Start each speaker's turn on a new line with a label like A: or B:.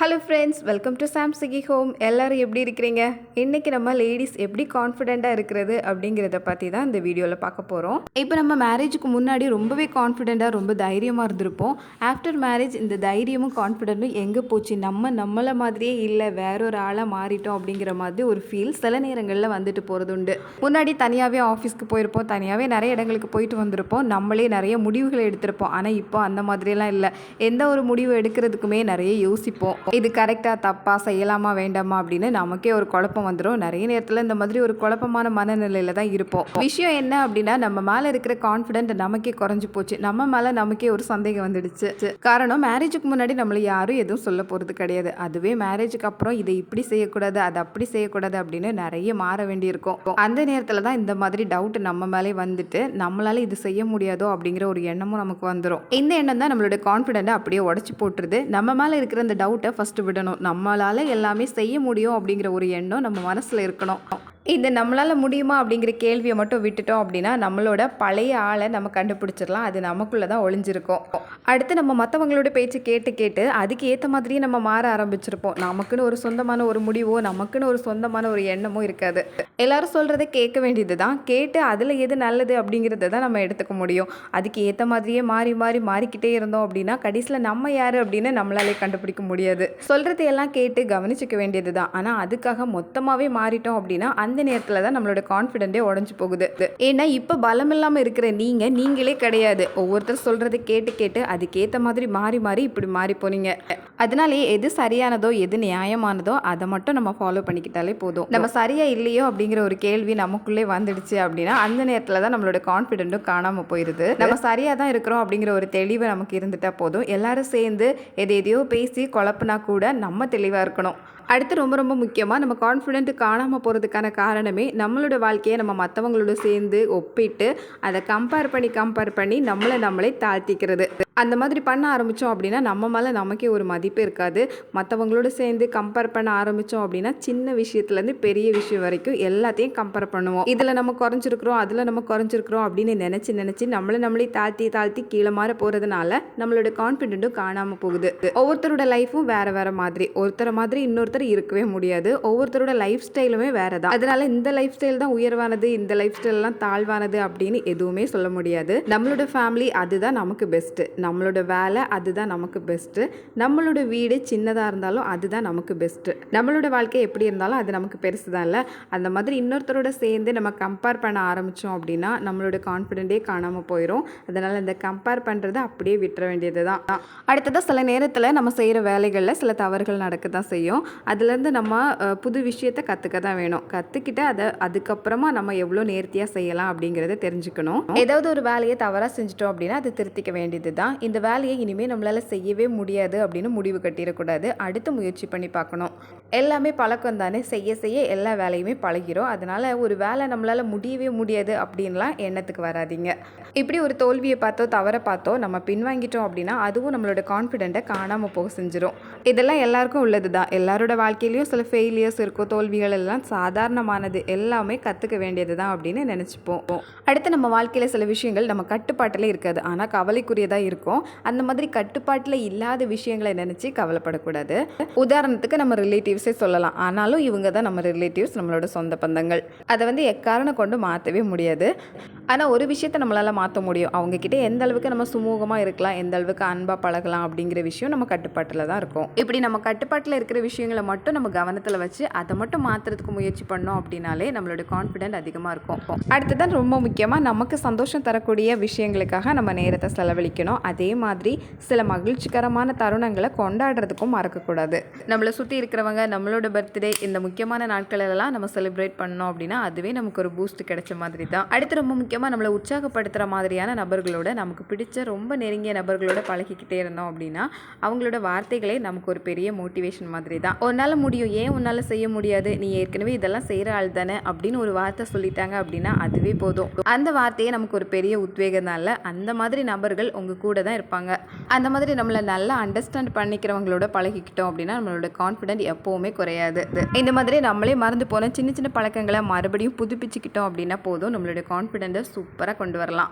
A: Hello friends welcome to சாம்சகி home எல்லாரும் எப்படி இருக்கிறீங்க? இன்றைக்கி நம்ம லேடிஸ் எப்படி கான்ஃபிடெண்ட்டாக இருக்கிறது அப்படிங்கிறத பற்றி தான் இந்த வீடியோவில் பார்க்க போகிறோம் இப்போ நம்ம மேரேஜுக்கு முன்னாடி ரொம்பவே கான்ஃபிடெண்ட்டாக ரொம்ப தைரியமாக இருந்திருப்போம். ஆஃப்டர் மேரேஜ் இந்த தைரியமும் கான்ஃபிடென்ட்டும் எங்கே போச்சு? நம்ம நம்மளை மாதிரியே இல்லை வேற ஒரு ஆளாக மாறிட்டோம் அப்படிங்கிற மாதிரி ஒரு ஃபீல் சில நேரங்களில் வந்துட்டு போகிறது உண்டு. முன்னாடி தனியாகவே ஆஃபீஸ்க்கு போயிருப்போம் தனியாகவே நிறைய இடங்களுக்கு போயிட்டு வந்திருப்போம். நம்மளே நிறைய முடிவுகளை எடுத்திருப்போம். ஆனால் இப்போ அந்த மாதிரியெல்லாம் இல்லை. எந்த ஒரு முடிவு எடுக்கிறதுக்குமே நிறைய யோசிப்போம். இது கரெக்டாக தப்பாக செய்யலாமா வேண்டாமா அப்படின்னு நமக்கே ஒரு குழப்பம் வந்துடும் நிறைய நேரத்தில் இந்த மாதிரி ஒரு குழப்பமான மனநிலையில் தான் இருப்போம். விஷயம் என்ன அப்படின்னா நம்ம மேலே இருக்கிற கான்ஃபிடென்ட் நமக்கே குறைஞ்சி போச்சு. நம்ம மேலே நமக்கே ஒரு சந்தேகம் வந்துடுச்சு. காரணம் மேரேஜுக்கு முன்னாடி நம்மளை யாரும் எதுவும் சொல்ல போகிறது கிடையாது. அதுவே மேரேஜுக்கு அப்புறம் இதை இப்படி செய்யக்கூடாது அதை அப்படி செய்யக்கூடாது அப்படின்னு நிறைய மாற வேண்டியிருக்கும். அந்த நேரத்தில் தான் இந்த மாதிரி டவுட் நம்ம மேலே வந்துட்டு நம்மளால இது செய்ய முடியாதோ அப்படிங்கிற ஒரு எண்ணமும் நமக்கு வந்துடும் இந்த எண்ணம் தான் நம்மளோட கான்ஃபிடென்ட்டை அப்படியே உடச்சி போட்டுருது. நம்ம மேலே இருக்கிற அந்த டவுட்டை ஃபஸ்ட்டு விடணும். நம்மளால் எல்லாமே செய்ய முடியும் அப்படிங்கிற ஒரு எண்ணம் நம்ம மனசில் இருக்கணும். இந்த நம்மளால் முடியுமா அப்படிங்கிற கேள்வியை மட்டும் விட்டுட்டோம் அப்படின்னா நம்மளோட பழைய ஆளை நம்ம கண்டுபிடிச்சிடலாம். அது நமக்குள்ளே தான் ஒளிஞ்சிருக்கும். அடுத்து நம்ம மற்றவங்களோட பேச்சு கேட்டு கேட்டு அதுக்கு ஏற்ற மாதிரியே நம்ம மாற ஆரம்பிச்சிருப்போம். நமக்குன்னு ஒரு சொந்தமான ஒரு முடிவோ நமக்குன்னு ஒரு சொந்தமான ஒரு எண்ணமோ இருக்காது. எல்லாரும் சொல்கிறத கேட்க வேண்டியது தான் கேட்டு அதில் எது நல்லது அப்படிங்கிறத தான் நம்ம எடுத்துக்க முடியும். அதுக்கு ஏற்ற மாதிரியே மாறி மாறி மாறிக்கிட்டே இருந்தோம் அப்படின்னா கடைசியில் நம்ம யார் அப்படின்னு நம்மளாலே கண்டுபிடிக்க முடியாது. சொல்கிறதையெல்லாம் கேட்டு கவனிச்சிக்க வேண்டியது தான் ஆனால் அதுக்காக மொத்தமாகவே மாறிட்டோம் அப்படின்னா அந்த அந்த நேரத்தில் தான் நம்மளோட கான்ஃபிடென்ட்டே உடஞ்சி போகுது. ஏன்னா இப்போ பலம் இல்லாமல் இருக்கிற நீங்கள் நீங்களே கிடையாது. ஒவ்வொருத்தர் சொல்கிறத கேட்டு கேட்டு அதுக்கேற்ற மாதிரி மாறி மாறி இப்படி மாறி போனீங்க. அதனாலே எது சரியானதோ எது நியாயமானதோ அதை மட்டும் நம்ம ஃபாலோ பண்ணிக்கிட்டாலே போதும். நம்ம சரியா இல்லையோ அப்படிங்கிற ஒரு கேள்வி நமக்குள்ளே வந்துடுச்சு அப்படின்னா அந்த நேரத்தில் தான் நம்மளோட கான்ஃபிடென்ட்டும் காணாமல் போயிடுது நம்ம சரியாக தான் இருக்கிறோம் அப்படிங்கிற ஒரு தெளிவு நமக்கு இருந்துட்டால் போதும். எல்லாரும் சேர்ந்து எதை எதையோ பேசி குழப்புனா கூட நம்ம தெளிவாக இருக்கணும். அடுத்து ரொம்ப ரொம்ப முக்கியமாக நம்ம கான்ஃபிடென்ட் காணாமல் போகிறதுக்கான காரணமே நம்மளோட வாழ்க்கையை நம்ம மற்றவங்களோட சேர்ந்து ஒப்பிட்டு அதை கம்பேர் பண்ணி கம்பேர் பண்ணி நம்மளை நம்மளே தாழ்த்திக்கிறது. அந்த மாதிரி பண்ண ஆரம்பித்தோம் அப்படின்னா நம்ம மேலே நமக்கே ஒரு மதிப்பு இருக்காது. மற்றவங்களோட சேர்ந்து கம்பேர் பண்ண ஆரம்பித்தோம் அப்படின்னா சின்ன விஷயத்துலேருந்து பெரிய விஷயம் வரைக்கும் எல்லாத்தையும் கம்பேர் பண்ணுவோம். இதில் நம்ம குறைஞ்சிருக்கிறோம் அதில் நம்ம குறைஞ்சிருக்கிறோம் அப்படின்னு நினச்சி நினச்சி நம்மளை நம்மளே தாழ்த்தி தாழ்த்தி கீழே மாற போகிறதுனால நம்மளோட கான்ஃபிடென்ட்டும் காணாமல் போகுது. ஒவ்வொருத்தரோட லைஃப்பும் வேறு வேறு மாதிரி. ஒருத்தரை மாதிரி இன்னொருத்தர் இருக்கவே முடியாது. ஒவ்வொருத்தரோட லைஃப் ஸ்டைலுமே வேறு தான் அதனால இந்த லைஃப் ஸ்டைல் தான் உயர்வானது இந்த லைஃப் ஸ்டைல்லாம் தாழ்வானது அப்படின்னு எதுவுமே சொல்ல முடியாது. நம்மளோட ஃபேமிலி அதுதான் நமக்கு பெஸ்ட்டு நம்மளோட வேலை அதுதான் நமக்கு பெஸ்ட்டு நம்மளோட வீடு சின்னதாக இருந்தாலும் அதுதான் நமக்கு பெஸ்ட்டு நம்மளோட வாழ்க்கை எப்படி இருந்தாலும் அது நமக்கு பெருசு தான் இல்லை. அந்த மாதிரி இன்னொருத்தரோட சேர்ந்து நம்ம கம்பேர் பண்ண ஆரம்பித்தோம் அப்படின்னா நம்மளோட கான்ஃபிடென்ட்டே காணாமல் போயிடும் அதனால் இந்த கம்பேர் பண்ணுறதை அப்படியே விட்டுற வேண்டியது தான் அடுத்ததாக சில நேரத்தில் நம்ம செய்கிற வேலைகளில் சில தவறுகள் நடக்க தான் செய்யும். அதுலேருந்து நம்ம புது விஷயத்தை கற்றுக்க தான் வேணும். கற்றுக்கிட்டு அதை அதுக்கப்புறமா நம்ம எவ்வளோ நேர்த்தியாக செய்யலாம் அப்படிங்கிறத தெரிஞ்சுக்கணும். ஏதாவது ஒரு வேலையை தவறாக செஞ்சிட்டோம் அப்படின்னா அது திருத்திக்க வேண்டியது தான் இந்த வேலையை இனிமேல் நம்மளால் செய்யவே முடியாது அப்படின்னு முடிவு கட்டிடக்கூடாது. அடுத்து முயற்சி பண்ணி பார்க்கணும். எல்லாமே பழக்கம் தானே? செய்ய செய்ய எல்லா வேலையுமே பழகிறோம் அதனால் ஒரு வேலை நம்மளால் முடியவே முடியாது அப்படின்லாம் எண்ணத்துக்கு வராதீங்க. இப்படி ஒரு தோல்வியை பார்த்தோ தவறை பார்த்தோ நம்ம பின்வாங்கிட்டோம் அப்படின்னா அதுவும் நம்மளோட கான்ஃபிடென்ட்டை காணாமல் போக செஞ்சிடும் இதெல்லாம் எல்லாருக்கும் உள்ளது தான். எல்லாரோட வாழ்க்கையிலையும் சில ஃபெயிலியர்ஸ் இருக்கும் தோல்விகள் எல்லாம் சாதாரணமானது. எல்லாமே கற்றுக்க வேண்டியது தான் அப்படின்னு நினச்சிப்போம். அடுத்து நம்ம வாழ்க்கையில் சில விஷயங்கள் நம்ம கட்டுப்பாட்டில் இருக்காது. ஆனால் கவலைக்குரியதாக இருக்கும். அந்த மாதிரி கட்டுப்பாட்டில் இல்லாத விஷயங்களை நினச்சி கவலைப்படக்கூடாது. உதாரணத்துக்கு நம்ம ரிலேட்டிவ்ஸே சொல்லலாம். ஆனாலும் இவங்க தான் நம்ம ரிலேட்டிவ்ஸ் நம்மளோட சொந்த பந்தங்கள். அதை வந்து எக்காரணம் கொண்டு மாற்றவே முடியாது. ஆனால் ஒரு விஷயத்தை நம்மளால் மாற்ற முடியும். அவங்கக்கிட்ட எந்த அளவுக்கு நம்ம சுமூகமாக இருக்கலாம் எந்த அளவுக்கு அன்பாக பழகலாம் அப்படிங்கிற விஷயம் நம்ம கட்டுப்பாட்டில் தான் இருக்கும். இப்படி நம்ம கட்டுப்பாட்டில் இருக்கிற விஷயங்களை மட்டும் நம்ம கவனத்தில் வச்சு அதை மட்டும் மாற்றுறதுக்கு முயற்சி பண்ணோம் அப்படின்னாலே நம்மளோட கான்ஃபிடென்ட் அதிகமாக இருக்கும். அடுத்ததான் ரொம்ப முக்கியமாக நமக்கு சந்தோஷம் தரக்கூடிய விஷயங்களுக்காக நம்ம நேரத்தை செலவழிக்கணும். அதே மாதிரி சில மகிழ்ச்சிகரமான தருணங்களை கொண்டாடுறதுக்கும் மறக்கக்கூடாது. நம்மளை சுற்றி இருக்கிறவங்க நம்மளோட பர்த்டே இந்த முக்கியமான நாட்களெல்லாம் நம்ம செலிப்ரேட் பண்ணோம் அப்படின்னா அதுவே நமக்கு ஒரு பூஸ்ட் கிடைச்ச மாதிரி தான். அடுத்து ரொம்ப முக்கியமாக நம்மளை உற்சாகப்படுத்துகிற மாதிரியான நபர்களோட நமக்கு பிடிச்ச ரொம்ப நெருங்கிய நபர்களோட பழகிக்கிட்டே இருந்தோம் அப்படின்னா அவங்களோட வார்த்தைகளே நமக்கு ஒரு பெரிய மோட்டிவேஷன் மாதிரி தான். உன்னால் முடியும். ஏன் உன்னால் செய்ய முடியாது? நீ ஏற்கனவே இதெல்லாம் செய்கிற ஆள் தானே? அப்படின்னு ஒரு வார்த்தை சொல்லிட்டாங்க அப்படின்னா அதுவே போதும். அந்த வார்த்தையே நமக்கு ஒரு பெரிய உத்வேகம் தான் இல்லை அந்த மாதிரி நபர்கள் உங்கள் கூட கூட தான் இருப்பாங்க. அந்த மாதிரி நம்மளை நல்லா அண்டர்ஸ்டாண்ட் பண்ணிக்கிறவங்களோட பழகிக்கிட்டோம் அப்படின்னா நம்மளோட கான்ஃபிடென்ட் எப்போவுமே குறையாது. இந்த மாதிரி நம்மளே மறந்து போன சின்ன சின்ன பழக்கங்களை மறுபடியும் புதுப்பிச்சுக்கிட்டோம் அப்படின்னா போதும். நம்மளோட கான்ஃபிடென்ட்டை சூப்பராக கொண்டு வரலாம்.